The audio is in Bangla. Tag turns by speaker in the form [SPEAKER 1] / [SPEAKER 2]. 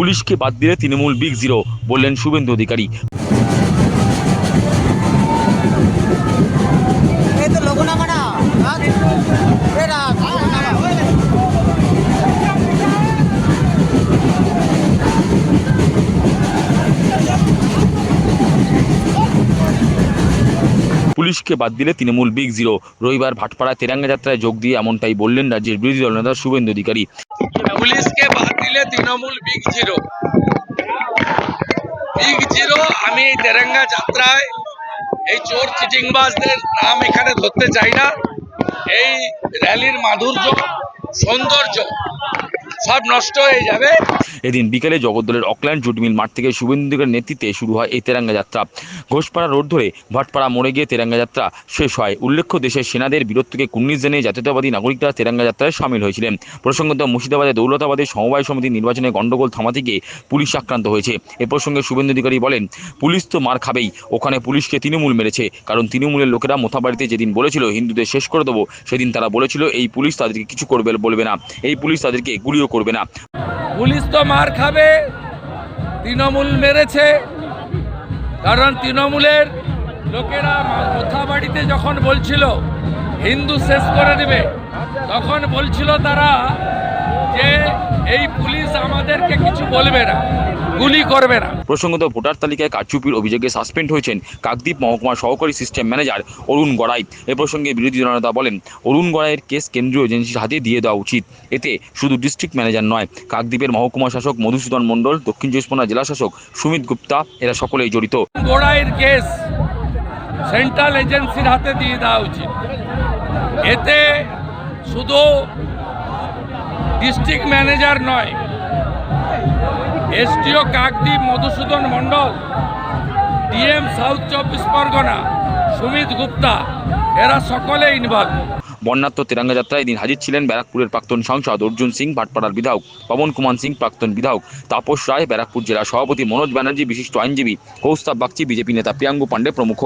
[SPEAKER 1] পুলিশকে বাদ দিলে তৃণমূল বিগ জিরো বললেন শুভেন্দু অধিকারী।
[SPEAKER 2] এই
[SPEAKER 1] পুলিশকে বাদ দিলে তৃণমূল বিগ জিরো। রবিবার ভাটপাড়া তেরাঙ্গা যাত্রায় যোগ দিয়ে এমনটাই বললেন রাজ্যের বিরোধী দলনেতা শুভেন্দু অধিকারী।
[SPEAKER 3] পুলিশকে বাদ দিলে Trinamool big zero. Big zero, আমি তেরাঙ্গা যাত্রায় এই চোর চিটিংবাজদের নাম এখানে ধরতে চাই না। এই র্যালির মাধুর্য, সৌন্দর্য সব নষ্ট হয়ে যাবে।
[SPEAKER 1] এদিন বিকেলে জগদ্দলের অকল্যান্ড জুট মিল মাঠ থেকে শুভেন্দু অধিকারীর নেতৃত্বে শুরু হয় এই তেরাঙ্গা যাত্রা। ঘোষপাড়া রোড ধরে ভাটপাড়া মোড়ে গিয়ে তেরাঙ্গা যাত্রা শেষ হয়। উল্লেখ্য, দেশের সেনাদের বিরোধকে কুর্নিশ জানিয়ে জাতীয়তাবাদী নাগরিকরা তেরাঙ্গা যাত্রায় সামিল হয়েছিলেন। প্রসঙ্গত, মুর্শিদাবাদে দৌলতাবাদের সমবায় সমিতির নির্বাচনে গণ্ডগোল থামাতে গিয়ে পুলিশ আক্রান্ত হয়েছে। এ প্রসঙ্গে শুভেন্দু অধিকারী বলেন, পুলিশ তো মার খাবেই। ওখানে পুলিশকে তৃণমূল মেরেছে। কারণ তৃণমূলের লোকেরা মোথাবাড়িতে যেদিন বলেছিল, হিন্দুদের শেষ করে দেবো, সেদিন তারা বলেছিল, এই পুলিশ তাদেরকে কিছু করবে বলবে না। এই পুলিশ তাদেরকে গুলিও করবে না।
[SPEAKER 3] পুলিশ তো মার খাবে, তৃণমূল মেরেছে। কারণ তৃণমূলের লোকেরা কোথাবাড়িতে যখন বলছিল, হিন্দু শেষ করে দেবে, তখন বলছিল তারা যে এই পুলিশ আমাদেরকে কিছু বলবে না। গুলি করবে না।
[SPEAKER 1] প্রসঙ্গত ভোটার তালিকায় কারচুপির অভিযোগে সাসপেন্ড হয়েছেন কাকদ্বীপ মহকুমার সহকারী সিস্টেম ম্যানেজার অরুণ গড়াই। এ প্রসঙ্গে বিরোধী দলনেতা বলেন অরুণ গড়াইয়ের কেস কেন্দ্রীয় এজেন্সির হাতে দিয়ে দেওয়া উচিত। এতে শুধু ডিস্ট্রিক্ট ম্যানেজার নয় কাকদ্বীপের মহকুমা শাসক মধুসূদন মণ্ডল দক্ষিণ চব্বিশ পরগনা জেলা শাসক সুমিত গুপ্তা এরা সকলেই জড়িত।
[SPEAKER 3] গোড়াইয়ের কেস সেন্ট্রাল এজেন্সির হাতে দিয়ে দেওয়া উচিত। এতে শুধু ডিস্ট্রিক্ট ম্যানেজার নয় SDO Kakdwip Madhusudan Mondal, DM south চব্বিশ পরগনা, সুমিত গুপ্তা, এরা সকলে ইনভলভ
[SPEAKER 1] বন্যাত্ম তেরাঙ্গা যাত্রায় এদিন হাজির ছিলেন ব্যারাকপুরের প্রাক্তন সাংসদ অর্জুন সিং, ভাটপাড়ার বিধায়ক পবন কুমার সিং, প্রাক্তন বিধায়ক তাপস রায়, ব্যারাকপুর জেলা সভাপতি মনোজ ব্যানার্জি, বিশিষ্ট আইনজীবী কৌস্তাব বাগচি, বিজেপি নেতা প্রিয়াঙ্গু পাণ্ডে প্রমুখ।